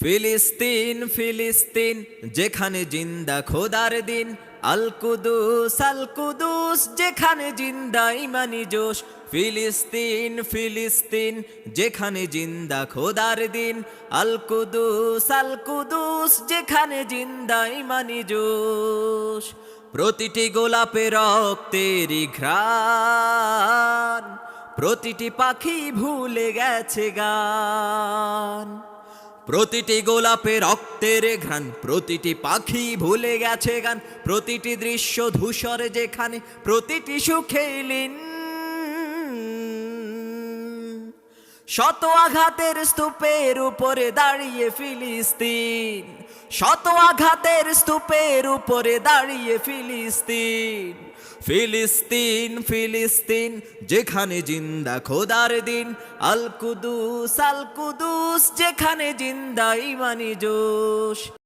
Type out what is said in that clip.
ফিলিস্তিন ফিলিস্তিন, যেখানে জিন্দা খোদার দিন। আল কুদুস আল কুদুস, যেখানে জিন্দা ইমানি জোশ। ফিলিস্তিন ফিলিস্তিন, যেখানে জিন্দা খোদার দিন। আল কুদুস আল কুদুস, যেখানে জিন্দা ইমানি জোশ। প্রতিটি গোলাপে রক্তেরই ঘ্রাণ প্রতিটি পাখি ভুলে গেছে গান। প্রতিটি গোলাপে রক্তের ঘ্রাণ, প্রতিটি পাখি ভুলে গেছে গান, প্রতিটি দৃশ্য ধূসরে যেখানে, প্রতিটি সুখে লীন শত আঘাতের স্তূপের উপরে দাঁড়িয়ে ফিলিস্তিন। শত আঘাতের স্তূপের উপরে দাঁড়িয়ে ফিলিস্তিন। ফিলিস্তিন ফিলিস্তিন, যেখানে জিন্দা খোদার দিন। আল কুদুস আল কুদুস, যেখানে জিন্দা ইমানি জোশ।